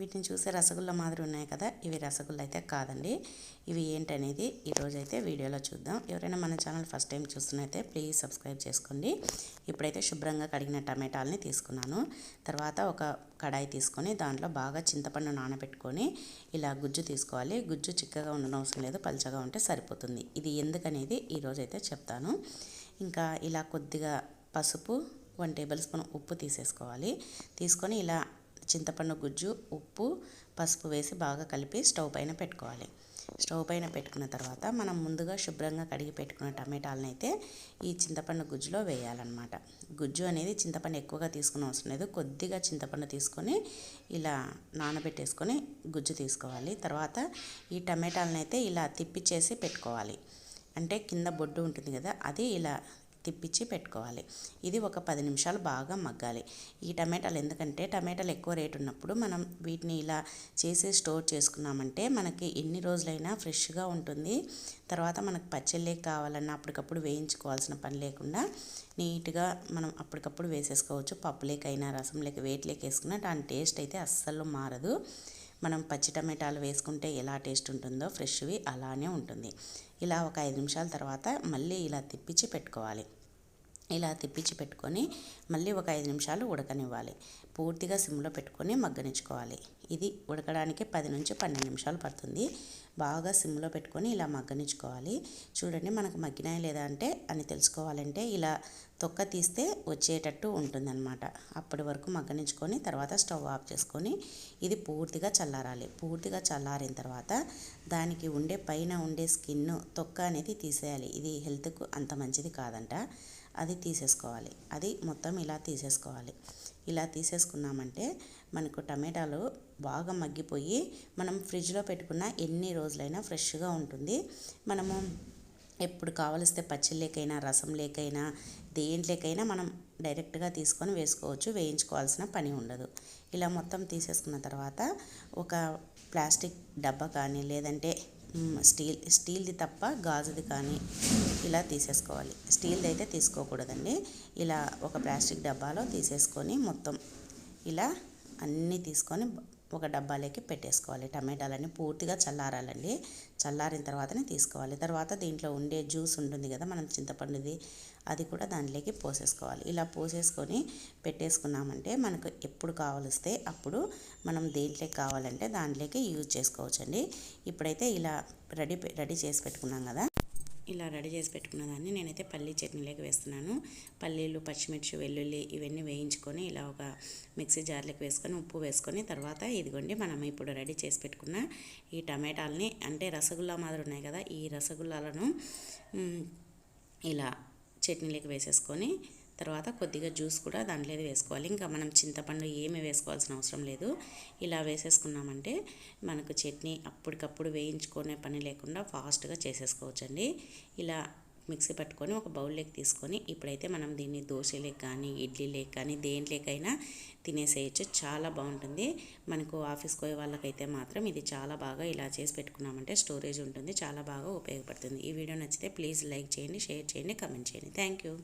వీటిని చూసే రసగుల్లా మాదిరి ఉన్నాయి కదా ఇవి రసగుల్లా అయితే కాదండి. ఇవి ఏంటనేది ఈరోజు అయితే వీడియోలో చూద్దాం. ఎవరైనా మన ఛానల్ ఫస్ట్ టైం చూస్తున్నైతే ప్లీజ్ సబ్స్క్రైబ్ చేసుకోండి. ఇప్పుడైతే శుభ్రంగా కడిగిన టమాటాలని తీసుకున్నాను. తర్వాత ఒక కడాయి తీసుకొని దాంట్లో బాగా చింతపండు నానబెట్టుకొని ఇలా గుజ్జు తీసుకోవాలి. గుజ్జు చిక్కగా ఉండడం అవసరం లేదు పలుచగా ఉంటే సరిపోతుంది. ఇది ఎందుకనేది ఈరోజు అయితే చెప్తాను. ఇంకా ఇలా కొద్దిగా పసుపు వన్ టేబుల్ స్పూన్ ఉప్పు తీసేసుకోవాలి. తీసుకొని ఇలా చింతపండు గుజ్జు ఉప్పు పసుపు వేసి బాగా కలిపి స్టవ్ పైన పెట్టుకోవాలి. స్టవ్ పైన పెట్టుకున్న తర్వాత మనం ముందుగా శుభ్రంగా కడిగి పెట్టుకున్న టమాటాలను అయితే ఈ చింతపండు గుజ్జులో వేయాలన్నమాట. గుజ్జు అనేది చింతపండు ఎక్కువగా తీసుకుని అవసరం లేదు. కొద్దిగా చింతపండు తీసుకొని ఇలా నానబెట్టేసుకొని గుజ్జు తీసుకోవాలి. తర్వాత ఈ టమాటాలను అయితే ఇలా తిప్పిచ్చేసి పెట్టుకోవాలి. అంటే కింద బొడ్డు ఉంటుంది కదా అది ఇలా తిప్పించి పెట్టుకోవాలి. ఇది ఒక పది నిమిషాలు బాగా మగ్గాలి. ఈ టమాటాలు ఎందుకంటే టమాటాలు ఎక్కువ రేటు ఉన్నప్పుడు మనం వీటిని ఇలా చేసి స్టోర్ చేసుకున్నామంటే మనకి ఎన్ని రోజులైనా ఫ్రెష్గా ఉంటుంది. తర్వాత మనకు పచ్చళ్ళే కావాలన్నా అప్పటికప్పుడు వేయించుకోవాల్సిన పని లేకుండా నీట్గా మనం అప్పటికప్పుడు వేసేసుకోవచ్చు. పప్పులేకైనా రసం లేక వేటిలేక వేసుకున్నా దాని టేస్ట్ అయితే అస్సలు మారదు. మనం పచ్చి టమాటాలు వేసుకుంటే ఎలా టేస్ట్ ఉంటుందో ఫ్రెష్వి అలానే ఉంటుంది. ఇలా ఒక ఐదు నిమిషాల తర్వాత మళ్ళీ ఇలా తిప్పించి పెట్టుకోవాలి. ఇలా తిప్పించి పెట్టుకొని మళ్ళీ ఒక ఐదు నిమిషాలు ఉడకనివ్వాలి. పూర్తిగా సిమ్లో పెట్టుకొని మగ్గనిచ్చుకోవాలి. ఇది ఉడకడానికి పది నుంచి పన్నెండు నిమిషాలు పడుతుంది. బాగా సిమ్లో పెట్టుకొని ఇలా మగ్గనిచ్చుకోవాలి. చూడండి మనకు మగ్గినాయి లేదా అంటే అని తెలుసుకోవాలంటే ఇలా తొక్క తీస్తే వచ్చేటట్టు ఉంటుందన్నమాట. అప్పటి వరకు మగ్గనించుకొని తర్వాత స్టవ్ ఆఫ్ చేసుకొని ఇది పూర్తిగా చల్లారాలి. పూర్తిగా చల్లారిన తర్వాత దానికి ఉండే పైన ఉండే స్కిన్ తొక్క అనేది తీసేయాలి. ఇది హెల్త్కు అంత మంచిది కాదంట. అది తీసేసుకోవాలి. అది మొత్తం ఇలా తీసేసుకోవాలి. ఇలా తీసేసుకున్నామంటే మనకు టమాటాలు బాగా మగ్గిపోయి మనం ఫ్రిడ్జ్లో పెట్టుకున్న ఎన్ని రోజులైనా ఫ్రెష్గా ఉంటుంది. మనము ఎప్పుడు కావలిస్తే పచ్చిలేకైనా రసం లేకైనా దేంట్లోకైనా మనం డైరెక్ట్గా తీసుకొని వేసుకోవచ్చు. వేయించుకోవాల్సిన పని ఉండదు. ఇలా మొత్తం తీసేసుకున్న తర్వాత ఒక ప్లాస్టిక్ డబ్బా కానీ లేదంటే స్టీల్ స్టీల్ది తప్ప గాజుది కానీ ఇలా తీసేసుకోవాలి. స్టీల్ది అయితే తీసుకోకూడదండి. ఇలా ఒక ప్లాస్టిక్ డబ్బాలో తీసేసుకొని మొత్తం ఇలా అన్నీ తీసుకొని ఒక డబ్బాలోకి పెట్టేసుకోవాలి. టమాటాలన్నీ పూర్తిగా చల్లారాలండి. చల్లారిన తర్వాతనే తీసుకోవాలి. తర్వాత దీంట్లో ఉండే జ్యూస్ ఉంటుంది కదా మనం చింతపండుది అది కూడా దాంట్లోకి పోసేసుకోవాలి. ఇలా పోసేసుకొని పెట్టేసుకున్నామంటే మనకు ఎప్పుడు కావలిస్తే అప్పుడు మనం దేంట్లోకి కావాలంటే దాంట్లోకి యూజ్ చేసుకోవచ్చండి. ఇప్పుడైతే ఇలా రెడీ రెడీ చేసి పెట్టుకున్నాం కదా. ఇలా రెడీ చేసి పెట్టుకున్న దాన్ని నేనైతే పల్లీ చట్నీలోకి వేస్తున్నాను. పల్లీలు పచ్చిమిర్చి వెల్లుల్లి ఇవన్నీ వేయించుకొని ఇలా ఒక మిక్సీ జార్లోకి వేసుకొని ఉప్పు వేసుకొని తర్వాత ఇదిగోండి మనం ఇప్పుడు రెడీ చేసి పెట్టుకున్న ఈ టమాటాలని అంటే రసగుల్లా మాదిరి ఉన్నాయి కదా ఈ రసగుల్లాలను ఇలా చట్నీలోకి వేసేసుకొని తర్వాత కొద్దిగా జ్యూస్ కూడా దాంట్లో వేసుకోవాలి. ఇంకా మనం చింతపండు ఏమి వేసుకోవాల్సిన అవసరం లేదు. ఇలా వేసేసుకున్నామంటే మనకు చట్నీ అప్పటికప్పుడు వేయించుకునే పని లేకుండా ఫాస్ట్గా చేసేసుకోవచ్చండి. ఇలా మిక్సీ పట్టుకొని ఒక బౌల్లోకి తీసుకొని ఇప్పుడైతే మనం దీన్ని దోశలేకి కానీ ఇడ్లీలేకి కానీ దేంట్లోకైనా తినేసేయచ్చు. చాలా బాగుంటుంది. మనకు ఆఫీస్కి పోయే వాళ్ళకైతే మాత్రం ఇది చాలా బాగా ఇలా చేసి పెట్టుకున్నామంటే స్టోరేజ్ ఉంటుంది. చాలా బాగా ఉపయోగపడుతుంది. ఈ వీడియో నచ్చితే ప్లీజ్ లైక్ చేయండి షేర్ చేయండి కమెంట్ చేయండి. Thank you.